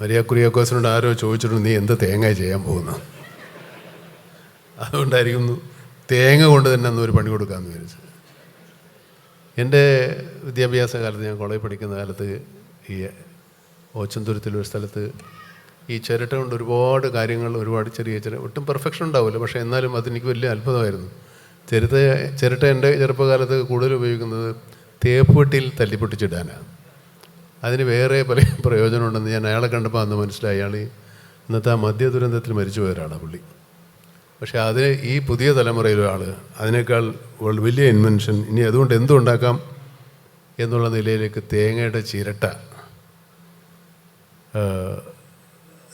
Maria കുര്യാക്കോസിനോട് ആരോ ചോദിച്ചിട്ടുണ്ട് നീ എന്ത് തേങ്ങ ചെയ്യാൻ പോകുന്നു? അതുകൊണ്ടായിരിക്കുന്നു തേങ്ങ കൊണ്ട് തന്നെ അന്ന് ഒരു പണി കൊടുക്കാമെന്ന് വിചാരിച്ചത്. എന്റെ വിദ്യാഭ്യാസ കാലത്ത് ഞാൻ കോളേജ് പഠിക്കുന്ന കാലത്ത് ഈ ഓച്ചന്തുരത്തിലൊരു സ്ഥലത്ത് ഈ ചിരട്ട കൊണ്ട് ഒരുപാട് കാര്യങ്ങൾ ഒരുപാട് ചെറിയ ചെറിയ ഒട്ടും പെർഫെക്ഷൻ ഉണ്ടാവില്ല. പക്ഷേ എന്നാലും അതെനിക്ക് വലിയ അത്ഭുതമായിരുന്നു. ചിരട്ട ചിരട്ട എന്റെ ചെറുപ്പകാലത്ത് കൂടുതൽ ഉപയോഗിക്കുന്നത് തേപ്പുവെട്ടിയിൽ തല്ലിപ്പൊട്ടിച്ചിടാനാണ്. അതിന് വേറെ പല പ്രയോജനമുണ്ടെന്ന് ഞാൻ അയാളെ കണ്ടപ്പോൾ അന്ന് മനസ്സിലായി. അയാൾ ഇന്നത്തെ ആ മദ്യ ദുരന്തത്തിൽ മരിച്ചു പോയ ഒരാളാണ് പുള്ളി. പക്ഷേ അതിന് ഈ പുതിയ തലമുറയിലെ ആൾ അതിനേക്കാൾ വലിയ ഇൻവെൻഷൻ ഇനി അതുകൊണ്ട് എന്തുണ്ടാക്കാം എന്നുള്ള നിലയിലേക്ക് തേങ്ങയുടെ ചിരട്ട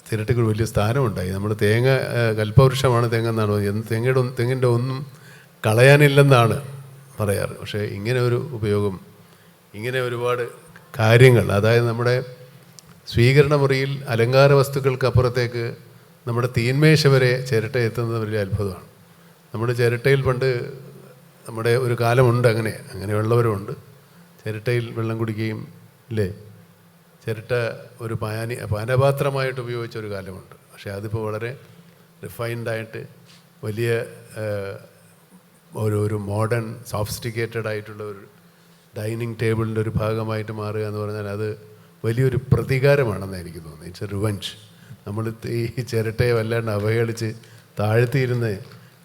ചിരട്ടയ്ക്ക് വലിയ സ്ഥാനമുണ്ടായി. നമ്മൾ തേങ്ങ കൽപ്പവൃക്ഷമാണ് തേങ്ങ എന്നാണ്. എന്ത് തേങ്ങയുടെ തെങ്ങിന്റെ ഒന്നും കളയാനില്ലെന്നാണ് പറയാറ്. പക്ഷേ ഇങ്ങനെ ഒരു ഉപയോഗം ഇങ്ങനെ ഒരുപാട് കാര്യങ്ങൾ അതായത് നമ്മുടെ സ്വീകരണ മുറിയിൽ അലങ്കാര വസ്തുക്കൾക്ക് അപ്പുറത്തേക്ക് നമ്മുടെ തീന്മേശ വരെ ചിരട്ട എത്തുന്നത് വലിയ അത്ഭുതമാണ്. നമ്മുടെ ചിരട്ടയിൽ പണ്ട് നമ്മുടെ ഒരു കാലമുണ്ട് അങ്ങനെ അങ്ങനെ അങ്ങനെയുള്ളവരുമുണ്ട് ചിരട്ടയിൽ വെള്ളം കുടിക്കുകയും ഇല്ലേ? ചിരട്ട ഒരു പാനി പാനപാത്രമായിട്ട് ഉപയോഗിച്ച ഒരു കാലമുണ്ട്. പക്ഷേ അതിപ്പോൾ വളരെ റിഫൈൻഡായിട്ട് വലിയ ഒരു ഒരു മോഡേൺ സോഫിസ്റ്റിക്കേറ്റഡ് ആയിട്ടുള്ള ഒരു ഡൈനിങ് ടേബിളിന്റെ ഒരു ഭാഗമായിട്ട് മാറുക എന്ന് പറഞ്ഞാൽ അത് വലിയൊരു പ്രതികാരമാണെന്ന് എനിക്ക് തോന്നുന്നത്. ഇറ്റ്സ് എ റിവഞ്ച് നമ്മൾ ഈ ചിരട്ടയെ വല്ലാണ്ട് അവഹേളിച്ച് താഴ്ത്തിയിരുന്ന്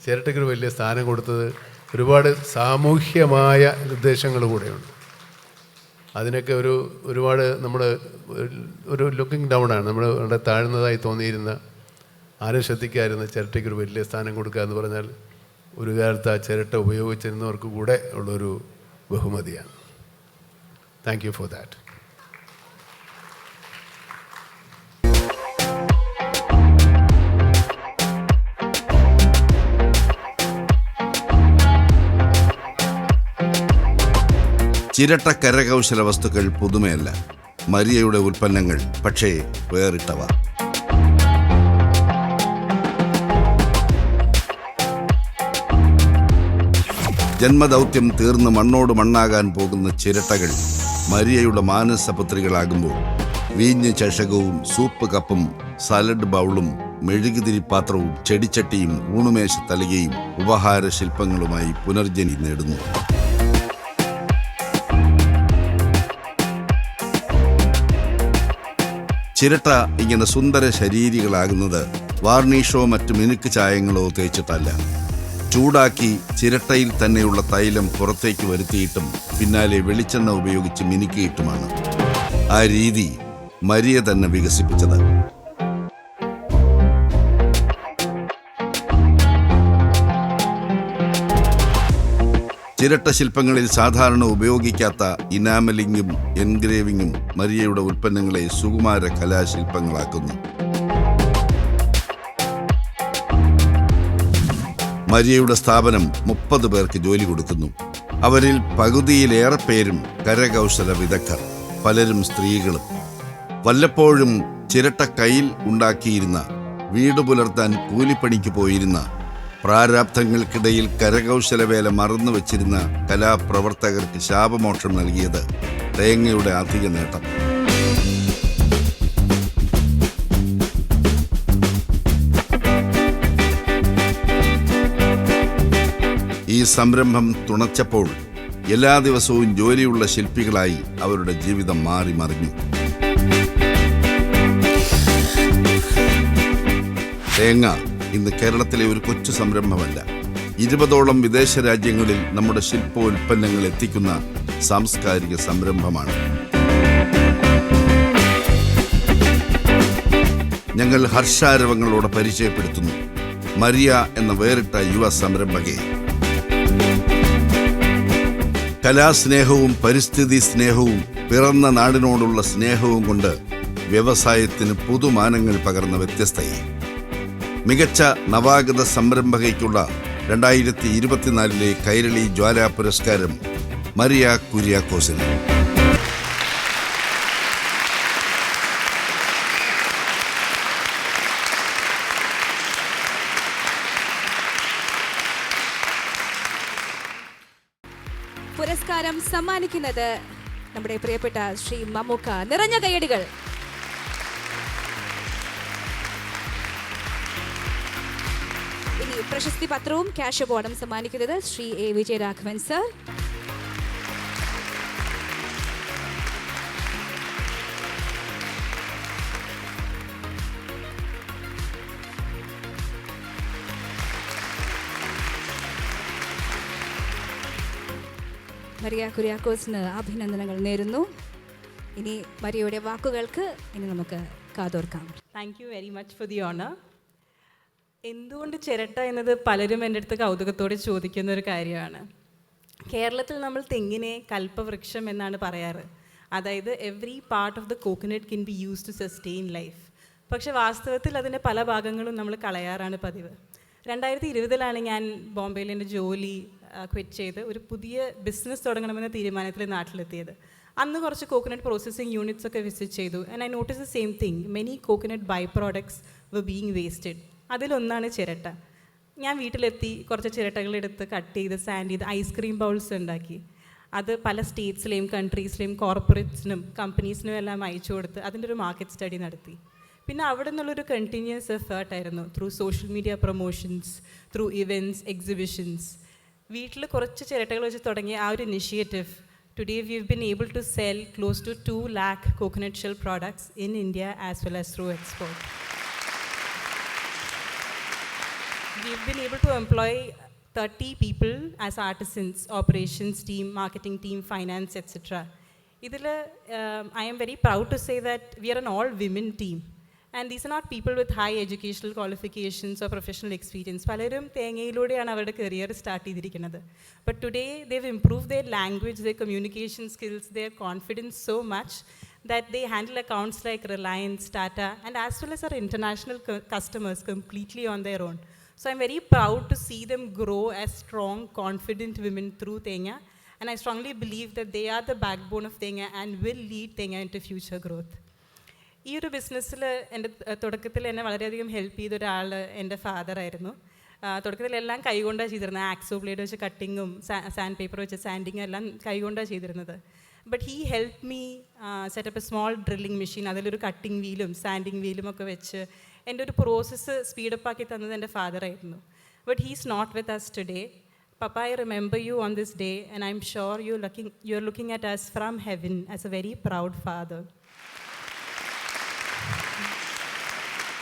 ചിരട്ടയ്ക്ക് ഒരു വലിയ സ്ഥാനം കൊടുത്തത് ഒരുപാട് സാമൂഹ്യമായ നിർദ്ദേശങ്ങൾ കൂടെയുണ്ട്. അതിനൊക്കെ ഒരു ഒരുപാട് നമ്മൾ ഒരു ലുക്കിംഗ് ഡൗൺ ആണ്. നമ്മൾ വളരെ താഴ്ന്നതായി തോന്നിയിരുന്ന ആരും ശ്രദ്ധിക്കാതിരുന്ന ചിരട്ടയ്ക്ക് ഒരു വലിയ സ്ഥാനം കൊടുക്കുക എന്ന് പറഞ്ഞാൽ ഒരു കാലത്ത് ആ ചിരട്ട ഉപയോഗിച്ചിരുന്നവർക്ക് കൂടെ ഉള്ളൊരു ബഹുമതിയാണ്. Thank you for that. ചിരട്ട കരകൗശല വസ്തുക്കൾ പുതുമയല്ല മരിയയുടെ ഉൽപ്പന്നങ്ങൾ പക്ഷേ വേറിട്ടവ ജന്മദൗത്യം തീർന്ന് മണ്ണോട് മണ്ണാകാൻ പോകുന്ന ചിരട്ടകൾ മരിയയുടെ മാനസപുത്രികളാകുമ്പോൾ വീഞ്ഞ് ചഷകവും സൂപ്പ് കപ്പും സലഡ് ബൗളും മെഴുകുതിരി പാത്രവും ചെടിച്ചട്ടിയും ഊണുമേശ തലകയും ഉപഹാര ശില്പങ്ങളുമായി പുനർജനി നേടുന്നു. ചിരട്ട ഇങ്ങനെ സുന്ദര ശരീരികളാകുന്നത് വാർണിഷോ മറ്റു മിനുക്ക് ചായങ്ങളോ തേച്ചിട്ടല്ല. ചൂടാക്കി ചിരട്ടയിൽ തന്നെയുള്ള തൈലം പുറത്തേക്ക് വരുത്തിയിട്ടും പിന്നാലെ വെളിച്ചെണ്ണ ഉപയോഗിച്ച് മിനുക്കിയിട്ടുമാണ് ആ രീതി മരിയ തന്നെ വികസിപ്പിച്ചത്. ചിരട്ട ശില്പങ്ങളിൽ സാധാരണ ഉപയോഗിക്കാത്ത ഇനാമലിങ്ങും എൻഗ്രേവിങ്ങും മരിയയുടെ ഉൽപ്പന്നങ്ങളെ സുകുമാര കലാശില്പങ്ങളാക്കുന്നു. മരിയയുടെ സ്ഥാപനം മുപ്പത് പേർക്ക് ജോലി കൊടുക്കുന്നു. അവരിൽ പകുതിയിലേറെ പേരും കരകൗശല വിദഗ്ധർ പലരും സ്ത്രീകളും. വല്ലപ്പോഴും ചിരട്ട കയ്യിൽ ഉണ്ടാക്കിയിരുന്ന വീട് പുലർത്താൻ കൂലിപ്പണിക്ക് പോയിരുന്ന പ്രാരാബ്ധങ്ങൾക്കിടയിൽ കരകൗശല വേല മറന്നു വച്ചിരുന്ന കലാപ്രവർത്തകർക്ക് ശാപമോക്ഷം നൽകിയത് തേങ്ങയുടെ അധിക നേട്ടം. ഈ സംരംഭം തുണച്ചപ്പോൾ എല്ലാ ദിവസവും ജോലിയുള്ള ശില്പികളായി അവരുടെ ജീവിതം മാറി മറിഞ്ഞു. തേങ്ങ ഇന്ന് കേരളത്തിലെ ഒരു കൊച്ചു സംരംഭമല്ല. ഇരുപതോളം വിദേശ രാജ്യങ്ങളിൽ നമ്മുടെ ശില്പോൽപ്പന്നങ്ങൾ എത്തിക്കുന്ന സാംസ്കാരിക സംരംഭമാണ്. ഞങ്ങൾ ഹർഷാരവങ്ങളോട് പരിചയപ്പെടുത്തുന്നു. മരിയ എന്ന വേറിട്ട യുവ സംരംഭകയെ കലാസ്നേഹവും പരിസ്ഥിതി സ്നേഹവും പിറന്ന നാടിനോടുള്ള സ്നേഹവും കൊണ്ട് വ്യവസായത്തിന് പുതുമാനങ്ങൾ പകർന്ന വ്യത്യസ്തയെ. മികച്ച നവാഗത സംരംഭകയ്ക്കുള്ള രണ്ടായിരത്തി ഇരുപത്തിനാലിലെ കൈരളി ജ്വാല പുരസ്കാരം മരിയ കുര്യാക്കോസിന്. സമ്മാനിക്കുന്നത് നമ്മുടെ പ്രിയപ്പെട്ട ശ്രീ മമ്മൂക്ക. നിറഞ്ഞ കയ്യടികൾ. ഇനി പ്രശസ്തി പത്രവും ക്യാഷ് ബോർഡും സമ്മാനിക്കുന്നത് ശ്രീ എ. വിജയരാഘവൻ സർ. മരിയ കുര്യാക്കോസിന് അഭിനന്ദനങ്ങൾ നേരുന്നു. ഇനി മരിയയുടെ വാക്കുകൾക്ക് ഇനി നമുക്ക് കാതോർക്കാം. Thank you very much for the honour എന്തുകൊണ്ട് ചിരട്ട എന്നത് പലരും എന്റെ അടുത്ത് കൗതുകത്തോടെ ചോദിക്കുന്ന ഒരു കാര്യമാണ്. കേരളത്തിൽ നമ്മൾ തെങ്ങിനെ കൽപ്പവൃക്ഷം എന്നാണ് പറയാറ്. അതായത് every part of the coconut can be use to sustain life പക്ഷേ വാസ്തവത്തിൽ അതിന്റെ പല ഭാഗങ്ങളും നമ്മൾ കളയാറാണ് പതിവ്. രണ്ടായിരത്തി ഇരുപതിലാണ് ഞാൻ ബോംബെയിൽ എന്റെ ജോലി ക്വിറ്റ് ചെയ്ത് ഒരു പുതിയ ബിസിനസ് തുടങ്ങണമെന്ന തീരുമാനത്തിൽ നാട്ടിലെത്തിയത്. അന്ന് കുറച്ച് കോക്കനട്ട് പ്രോസസ്സിംഗ് യൂണിറ്റ്സ് ഒക്കെ വിസിറ്റ് ചെയ്തു. And I notice the same thing many coconut by products were being wasted അതിലൊന്നാണ് ചിരട്ട. ഞാൻ വീട്ടിലെത്തി കുറച്ച് ചിരട്ടകളെടുത്ത് കട്ട് ചെയ്ത് സാൻഡ് ചെയ്ത് ഐസ്ക്രീം ബൗൾസ് ഉണ്ടാക്കി. അത് പല സ്റ്റേറ്റ്സിലെയും കൺട്രീസിലെയും കോർപ്പറേറ്റ്സിനും കമ്പനീസിനും എല്ലാം അയച്ചു കൊടുത്ത് അതിന്റെ ഒരു മാർക്കറ്റ് സ്റ്റഡി നടത്തി. പിന്നെ അവിടെ നിന്നുള്ളൊരു continuous എഫേർട്ടായിരുന്നു through social media promotions through events exhibitions വീട്ടിൽ കുറച്ച് ചിരട്ടകൾ വെച്ച് തുടങ്ങിയ ആ ഒരു initiative today we have been able to sell close to two lakh coconut shell products in India as well as through export we've been able to employ 30 people as artisans, operations team, marketing team, finance, etc. ഇതിൽ I am very proud to say that we are an all women team And these are not people with high educational qualifications or professional experience പലരും തേങ്ങയിലൂടെയാണ് അവരുടെ career start ചെയ്തിരിക്കുന്നത് but today they've improve their language their communication skills their confidence so much that they handle accounts like Reliance, Tata, and as well as our international cu- customers completely on their own. So I'm very proud to see them grow as strong, confident women through Tenya. And I strongly believe that they are the backbone of Tenya and will lead Tenya into future growth. ഈ ഒരു ബിസിനസ്സിൽ എന്റെ തുടക്കത്തിൽ എന്നെ വളരെയധികം help ചെയ്ത ഒരാൾ എന്റെ ഫാദറായിരുന്നു തുടക്കത്തിൽ എല്ലാം കൈകൊണ്ടാണ് ചെയ്തിരുന്നത്. ആക്സോ ബ്ലേഡ് വെച്ച് കട്ടിങ്ങും സാൻഡ് പേപ്പർ വെച്ച് സാൻഡിങ്ങും എല്ലാം കൈകൊണ്ടാണ് ചെയ്തിരുന്നത്. But he help me set up a small drilling machine അതിലൊരു കട്ടിങ് വീലും സാൻഡിങ് വീലും ഒക്കെ വെച്ച് എന്റെ ഒരു പ്രോസസ്സ് സ്പീഡപ്പ് ആക്കി തന്നത് എന്റെ ഫാദറായിരുന്നു but he's not with us today papa I remember you on this day and I am sure you looking you are looking at us from heaven as a very proud father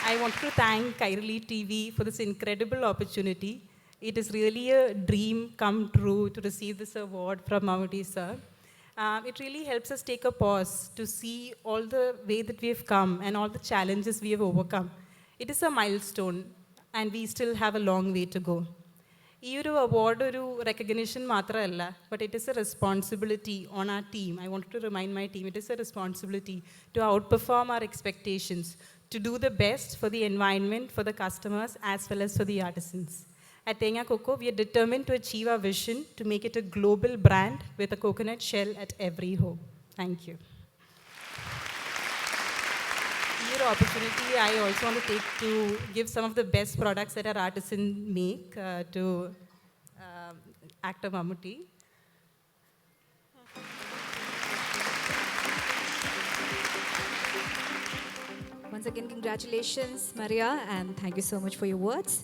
I want to thank Kairali TV for this incredible opportunity. It is really a dream come true to receive this award from Mammootty sir. Um, it really helps us take a pause to see all the way that we have come and all the challenges we have overcome. It is a milestone and we still have a long way to go. ഈ ഒരു award ഒരു recognition മാത്രമല്ല but it is a responsibility on our team I want to remind my team it is a responsibility to outperform our expectations to do the best for the environment, for the customers, as well as for the artisans. At Tenga Coco, we are determined to achieve our vision to make it a global brand with a coconut shell at every home. Thank you. Your opportunity, I also want to take to give some of the best products that our artisans make uh, to uh, actor Mamuti. Once again, congratulations, Maria, and thank you so much for your words.